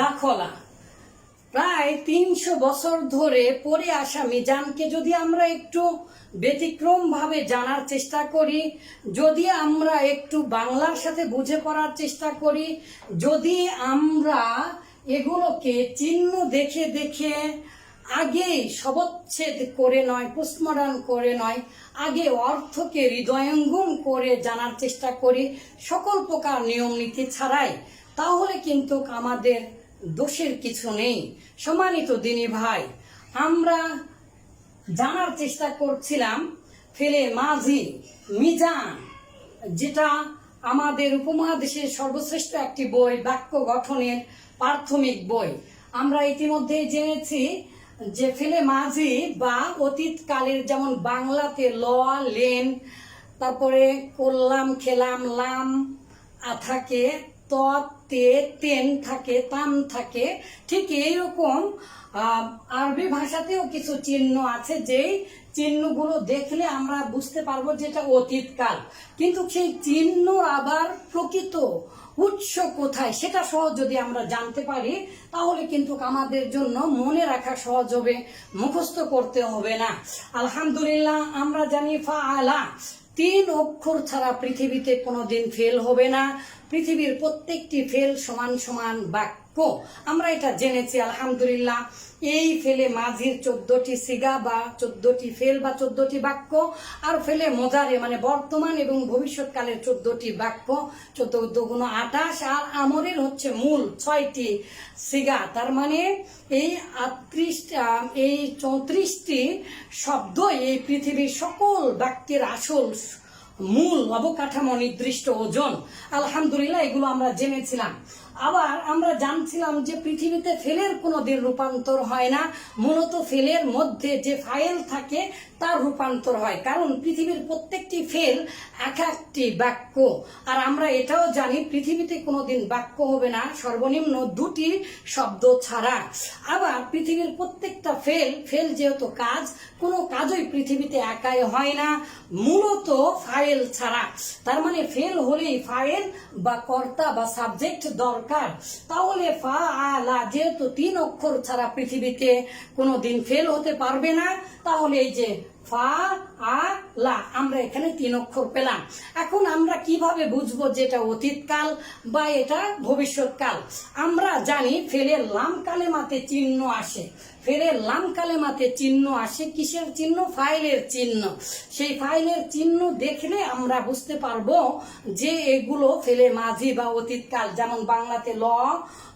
দাখলা। প্রায় তিনশো বছর ধরে পড়ে আসা মিজানকে যদি আমরা একটু ব্যতিক্রম ভাবে জানার চেষ্টা করি, যদি আমরা একটু বাংলার সাথে বুঝে পড়ার চেষ্টা করি, যদি আমরা এগুলোকে চিহ্ন দেখে দেখে আগে শবচ্ছেদ করে নয়, পোস্টমর্টম করে নয়, আগে অর্থকে হৃদয়ঙ্গম করে জানার চেষ্টা করি সকল প্রকার নিয়ম নীতি ছাড়াই। তাহলে কিন্তু আমাদের দোষের কিছু নেই। সম্মানিত দিনী ভাই, আমরা জানার চেষ্টা করছিলাম ফেলে মাঝি মিজান, যেটা আমাদের উপমহাদেশের সর্বশ্রেষ্ঠ একটি বই, বাক্য গঠনের প্রাথমিক বই। আমরা ইতিমধ্যে জেনেছি যে ফেলে মাঝি বা অতীতকালের যেমন বাংলাতে ল, লেন, তারপরে করলাম, খেলাম, লাম থাকে, ত, তে, তেন থাকে, তাম থাকে, ঠিক এইরকম আরবি ভাষাতেও কিছু চিহ্ন আছে যেই চিহ্নগুলো দেখলে আমরা বুঝতে পারব যেটা অতীতকাল। কিন্তু সেই চিহ্ন আবার প্রকৃত উৎস কোথায়? সেটা সহজ যদি আমরা জানতে পারি, তাহলে কিন্তু আমাদের জন্য মনে রাখা সহজ হবে, মুখস্থ করতে হবে না। আলহামদুলিল্লাহ, আমরা জানি ফা আলা তিন অক্ষর ছাড়া পৃথিবীতে কোনো দিন ফেল হবে না। পৃথিবীর প্রত্যেকটি ফেল সমান সমান বাক্য আমরা এটা জেনেছি, আলহামদুলিল্লাহ। এই ফেলে মাঝির চোদ্দটি সিগা বা চোদ্দটি ফেল বা চোদ্দটি বাক্য, আর ফেলে মজারে মানে বর্তমান এবং ভবিষ্যৎকালের চোদ্দটি বাক্য চোদ্দ গুণ আঠাশ, আর আমরের হচ্ছে মূল ছয়টি সিগা। তার মানে এই আটত্রিশ এই চৌত্রিশটি শব্দ এই পৃথিবীর সকল বাক্যের আসল মূল অবকাঠামো নির্দিষ্ট ওজন। আলহামদুলিল্লাহ, এগুলো আমরা জেনেছিলাম। আবার আমরা জানছিলাম যে পৃথিবীতে ফেলের কোনো দিন রূপান্তর হয় না। মূলত ফেলের মধ্যে যে ফাইল থাকে, তার রূপান্তর হয়। কারণ পৃথিবীর প্রত্যেকটি ফেল এক একটি বাক্য। আর আমরা এটাও জানি, পৃথিবীতে কোনোদিন বাক্য হবে না, সর্বনিম্ন দুটি শব্দ ছাড়া। আবার পৃথিবীর প্রত্যেকটা ফেল ফেল যেহেতু কাজ, কোনো কাজই পৃথিবীতে একাই হয় না, মূলত ফাইল ছাড়া। তার মানে ফেল হলেই ফাইল বা কর্তা বা সাবজেক্ট দরকার। তাহলে ফা আলা যেহেতু তিন অক্ষর ছাড়া পৃথিবীতে কোনো দিন ফেল হতে পারবে না। তাহলে এই যে ফা, আ, লা। আমরা এখানে তিন অক্ষর পেলাম। এখন আমরা কীভাবে বুঝব যে এটা অতীতকাল বা এটা ভবিষ্যৎকাল? আমরা জানি ফেলের লাম কালেমাতে চিহ্ন আসে। ফেরের লাম কালেমাতে চিহ্ন আসে কিসের চিহ্ন? ফাইলের চিহ্ন। সেই ফাইলের চিহ্ন দেখলে আমরা বুঝতে পারব যে এগুলো ফেলে মাঝি বা অতীতকাল। যেমন বাংলাতে ল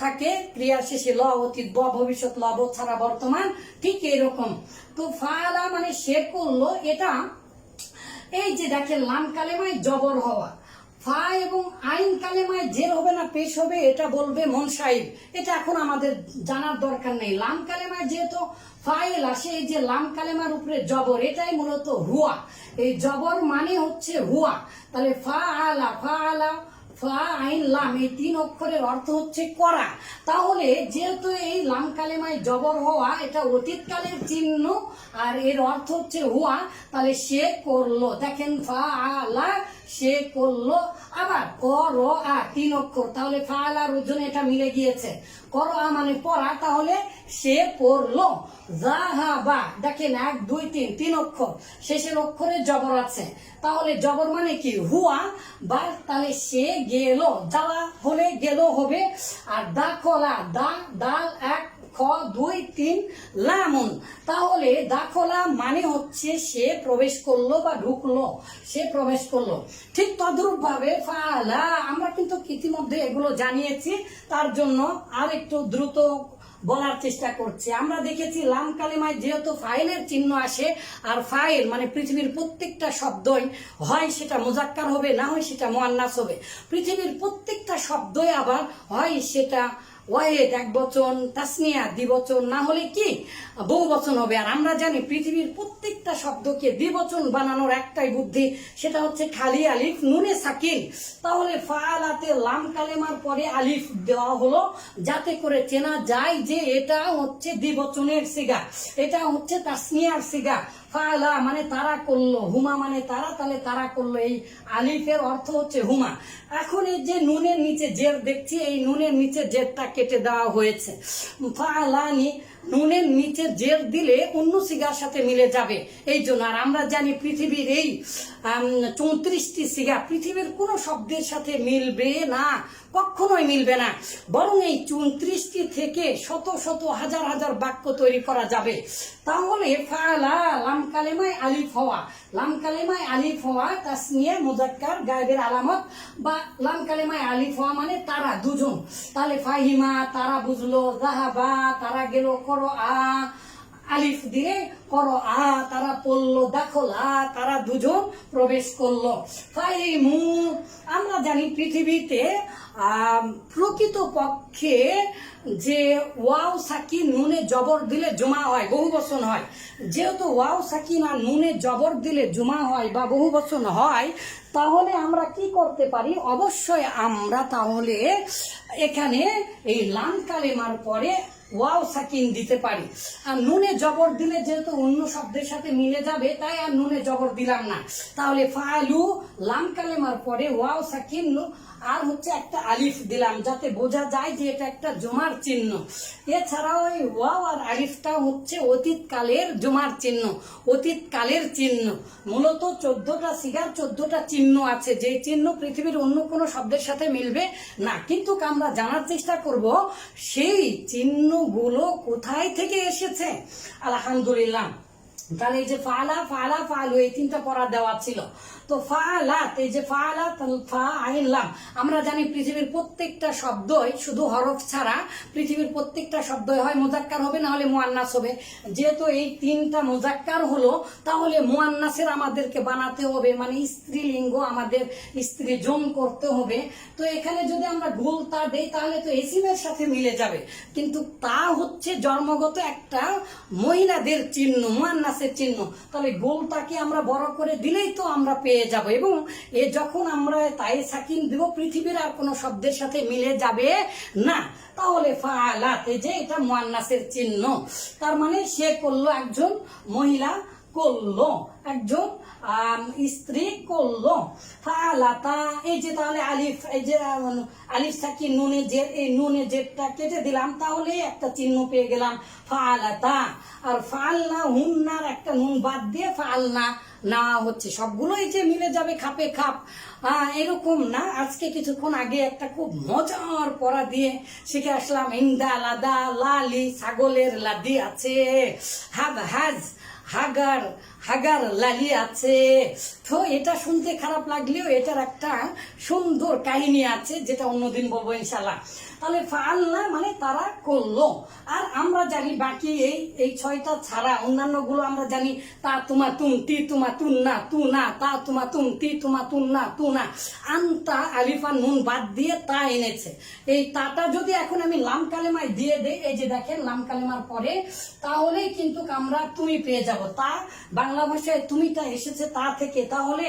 থাকে, ক্রিয়া শেষে ল অতীত, ব ভবিষ্যৎ, ল ব ছাড়া বর্তমান, ঠিক এরকম তো ফালা মানে সে করল এটা, এই যে দেখেন, লাম কালেমায় জবর হওয়া। ফা এবং আইন কালেমায় জের হবে না, পেশ হবে, এটা বলবে মন সাহেব। এটা এখন আমাদের জানার দরকার নেই। লাম কালেমায় যেহেতু ফাইল আসে, এই যে লাম কালেমার উপরে জবর, এটাই মূলত হুয়া এই জবর মানে হচ্ছে হুয়া তাহলে ফা আলা ফা আলা ফা আইন লাম, এই তিন অক্ষরের অর্থ হচ্ছে করা। তাহলে যেহেতু এই লাম কালেমায় জবর হওয়া, এটা অতীতকালের চিহ্ন, আর এর অর্থ হচ্ছে হুয়া, তাহলে সে করল। দেখেন, ফা আলা সে করল, আবার কর আ তিন অক্ষর। তাহলে ফা আর ওজন এটা মিলে গিয়েছে। কর আ মানে পড়া, তাহলে সে পড়ল। জাহা বা, দেখেন এক, দুই, তিন তিন অক্ষর। শেষের অক্ষরে জবর আছে। তাহলে জবর মানে কি? হুয়া, বা তাহলে সে গেল, জ্বালা হলে গেল হবে। আর দা খোলা দা, দাল, এক খ দুই, তিন, লামুন। তাহলে দাখলা মানে হচ্ছে সে প্রবেশ করল বা ঢুকলো, সে প্রবেশ করল। ঠিক তদ্রূপ ভাবে ফালা, আমরা কিন্তু ইতিমধ্যে এগুলো জানিয়েছি, তার জন্য আর একটু দ্রুত বলার চেষ্টা করছে। আমরা দেখেছি লাম কালিমায় যেহেতু ফাইলের চিহ্ন আসে, আর ফাইল মানে পৃথিবীর প্রত্যেকটা শব্দই হয় সেটা মোজাক্কার হবে, না হয় সেটা মোয়ান্নাস হবে। পৃথিবীর প্রত্যেকটা শব্দই আবার হয় সেটা ওয়াহেদ এক বচন, তাসনিয়া দ্বিবচন না হলে কি? বহু বচন হবে। আর আমরা জানি পৃথিবীর প্রত্যেকটা শব্দকে দ্বিবচন বানানোর একটাই বুদ্ধি, সেটা হচ্ছে খালি আলিফ, নুনে সাকিন তাহলে ফালাতে লাম কালেমার পরে আলিফ দেওয়া হলো, যাতে করে চেনা যায় যে এটা হচ্ছে দ্বিবচনের সিগা, এটা হচ্ছে তাসনিয়ার সিগা। ফালা মানে তারা করল, হুমা মানে তারা, তাহলে তারা করল। এই আলিফের অর্থ হচ্ছে হুমা। এখন এই যে নুনের নিচে জের দেখছি, এই নুনের নিচে জেরটা কেটে দেওয়া হয়েছে। ফালানি নুনের নিচে জেল দিলে অন্য সিগার সাথে মিলে যাবে। এই জন্য আর আমরা জানি পৃথিবীর এই চৌত্রিশটি সিগা পৃথিবীর কোনো শব্দের সাথে মিলবে না, কখনোই মিলবে না। বরং এই চৌত্রিশটি থেকে শত শত হাজার হাজার বাক্য তৈরি করা যাবে। তাহলে ফালা লাম কালেমায় আলিফ হওয়া, লাম কালেমায় আলিফ হওয়া তাসনিয়া মুজাক্কার গায়েবের আলামত বা লাম কালেমায় আলিফ হওয়া মানে তারা দুজন। তাহলে ফাহিমা তারা বুঝলো জাহাবা তারা গেল করো আ, আলিফ দিয়ে করো আ, তারা পড়ল, দাখল, আ, তারা দুজন প্রবেশ করল। ফাহিমু আমরা জানি পৃথিবীতে প্রকৃত পক্ষে যে ওয়াও সাকি নুনে জবর দিলে জমা হয়, বহু বচন হয়। যেহেতু ওয়াও সাকিন আর নুনে জবর দিলে জমা হয় বা বহু বচন হয়, তাহলে আমরা কি করতে পারি? অবশ্যই আমরা তাহলে এখানে এই লাম কালেমার পরে ওয়াও সাকিন দিতে পারি। আর নুনে জবর দিলে যেহেতু অন্য শব্দের সাথে মিলে যাবে, তাই আর নুনে জবর দিলাম না। তাহলে ফালু লাম কালেমার পরে ওয়াও সাকিন আর হচ্ছে একটা আলিফ দিলাম, যাতে বোঝা যায় যে এটা একটা জমার চিহ্ন। এছাড়াও ওই ওয়াও আর আলিফটা হচ্ছে অতীত কালের জমার চিহ্ন অতীত কালের চিহ্ন। মূলত চোদ্দটা সিগার চোদ্দটা চিহ্ন আছে, যে চিহ্ন পৃথিবীর অন্য কোনো শব্দের সাথে মিলবে না। কিন্তু আমরা জানার চেষ্টা করব, সেই চিহ্নগুলো কোথায় থেকে এসেছে? আলহামদুলিল্লাহ। তাহলে এই যে ফালা ফালা, ফালু, এই তিনটা পড়া দেওয়া ছিল। তো ফালাত, এই যে ফালাত ফা আইনলাম আমরা জানি পৃথিবীর প্রত্যেকটা শব্দই শুধু হরফ ছাড়া পৃথিবীর প্রত্যেকটা শব্দই হয় মোজাক্কার হবে, না হলে মোয়ান্নাস হবে। যেহেতু এই তিনটা মোজাক্কার হলো, তাহলে মোয়ান্নাসের আমাদেরকে বানাতে হবে মানে স্ত্রীলিঙ্গ আমাদের স্ত্রী জম করতে হবে। তো এখানে যদি আমরা গোল তা দেই, তাহলে তো এসিমের সাথে মিলে যাবে। কিন্তু তা হচ্ছে জন্মগত একটা মহিলাদের চিহ্ন, মোয়ান্নাসের চিহ্ন। তাহলে গোলটাকে আমরা বড় করে দিলেই তো আমরা পেয়ে যাব এবং এ যখন আমরা তাই সাকিন দেব, পৃথিবীর আর কোনো শব্দের সাথে মিলে যাবে না। তাহলে ফালাতে যে এটা মোয়ান্নাসের চিহ্ন। তার মানে সে করল একজন মহিলা করল, একজন স্ত্রী করল। ফালাতা এই যে তাহলে আলিফ, এই যে আলিফ সাকি নুনে যে, এই নুনে জেটটা কেটে দিলাম, তাহলে একটা চিহ্ন পেয়ে গেলাম ফালাতা আর ফালনা, হুন্নার একটা নুন বাদ দিয়ে ফালনা, না হচ্ছে। সবগুলোই যে মিলে যাবে খাপে খাপ এরকম না। আজকে কিছুক্ষণ আগে একটা খুব মজার পড়া দিয়ে শিখে আসলাম, ইন্দা লাদা, লালি, ছাগলের লাদি আছে। হাব, হাজ হাগার হাগার লালি আছে। তো এটা শুনতে খারাপ লাগলেও এটার একটা সুন্দর কাহিনী আছে যেটা অন্যদিন বলব ইনশাল্লাহ তাহলে ফাল্লা মানে তারা করল। আর আমরা জানি বাকি এই এই ছয়টা ছাড়া অন্যান্যগুলো আমরা জানি, তা তোমা তুম, তি তোমা তুন না তু, না তা তোমা তুম, তি তোমা তুন না তু, না। আনতা, আলিফা নুন বাদ দিয়ে তা এনেছে। এই তাটা যদি এখন আমি লাম কালেমায় দিয়ে দেই, এই যে দেখেন লাম কালেমার পরে তাহলে কিন্তু আমরা তুমি পেয়ে যাব। তা বাংলা ভাষায় তুমিটা এসেছে তা থেকে। তাহলে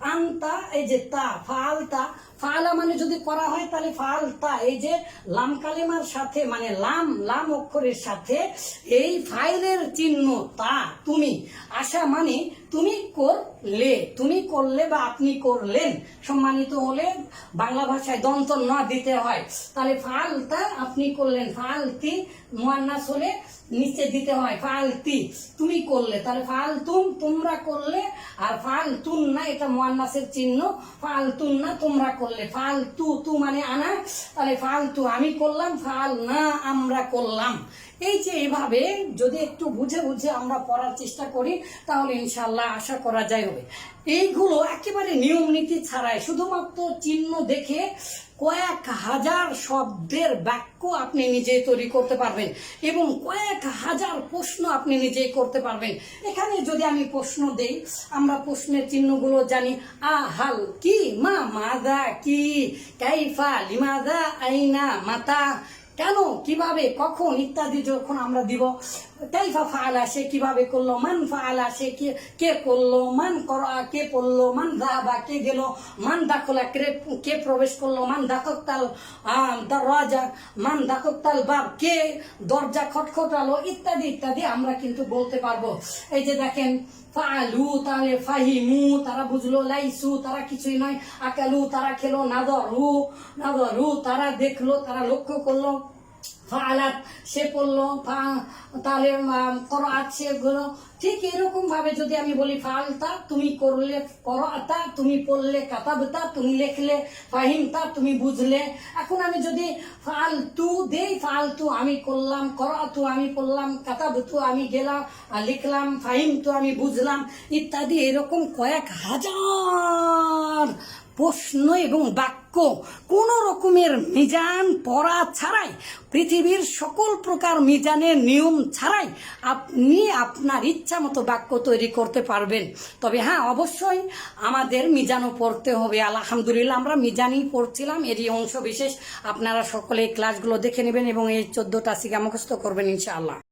আনতা, এই যে তা, ফালতা। ফালা মানে যদি করা হয়, তাহলে ফালতা। এই যে লাম কালিমার সাথে মানে লাম লাম অক্ষরের সাথে, এই ফাইলের চিহ্ন তা, তুমি। আশা মানে তুমি করলে তুমি করলে বা আপনি করলেন, সম্মানিত হলে বাংলা ভাষায় দন্ত ন দিতে হয়। তাহলে ফালতা আপনি করলেন, ফালতি মোয়ান্নাস হলে নিচে দিতে হয়, ফালতি। তুমি করলে, তাহলে ফালতুম তোমরা করলে, আর ফালতুন না, এটা মোয়ান্নাসের চিহ্ন, ফালতুন না তোমরা করলে। ফালতু তু মানে আনা, তাহলে ফালতু আমি করলাম, ফাল না আমরা করলাম। এই যে এভাবে যদি একটু বুঝে বুঝে আমরা পড়ার চেষ্টা করি, তাহলে ইনশাল্লাহ আশা করা যায় হবে। এইগুলো একেবারে নিয়ম নীতি ছাড়াই শুধুমাত্র চিহ্ন দেখে কয়েক হাজার শব্দের বাক্য আপনি নিজেই তৈরি করতে পারবেন এবং কয়েক হাজার প্রশ্ন আপনি নিজেই করতে পারবেন। এখানে যদি আমি প্রশ্ন দেই, আমরা প্রশ্নের চিহ্নগুলো জানি, আ, হাল, কি, মা, মাদা, কি, কাইফা, লিমাদা, আইনা, মাতা কেন, কীভাবে, কখন ইত্যাদি যখন আমরা দিব, কাইফা ফাআলা, সে কীভাবে করল, মান ফাআলা, সে কে করল, মান করা, কে পড়ল, মান দাবা কে গেল, মান দাখলা, কে কে প্রবেশ করল, মান দাকতাল দরওয়াজা, মান দাকতাল বাব, কে দরজা খটখটালো, ইত্যাদি ইত্যাদি আমরা কিন্তু বলতে পারব। এই যে দেখেন ফালু তাহলে ফাহিমু, তারা বুঝলো লাইসু, তারা কিছুই নয় আকালু, তারা খেলো নাদরু নাদরু, তারা দেখল, তারা লক্ষ্য করল। ফালাত সে পড়ল তাহলে গেলো ঠিক যদি আমি বলি, ফালতা, তুমি করলে তুমি পড়লে কাতাবতা, তুমি লিখলে ফাহিমতা, তুমি বুঝলে। এখন আমি যদি ফালতু দেই, ফালতু আমি করলাম করাতু আমি পড়লাম, কাতাবতু আমি গেলাম লিখলাম, ফাহিমতু আমি বুঝলাম, ইত্যাদি এরকম কয়েক হাজার প্রশ্ন এবং বাক্য কোন রকমের মিজান পড়া ছাড়াই, পৃথিবীর সকল প্রকার মিজানের নিয়ম ছাড়াই আপনি আপনার ইচ্ছা মতো বাক্য তৈরি করতে পারবেন। তবে হ্যাঁ অবশ্যই আমাদের মিজানও পড়তে হবে। আলহামদুলিল্লাহ, আমরা মিজানই পড়ছিলাম। এরই অংশ বিশেষ আপনারা সকলে ক্লাসগুলো দেখে নেবেন এবং এই চোদ্দটা সিগা মুখস্থ করবেন ইনশাআল্লাহ।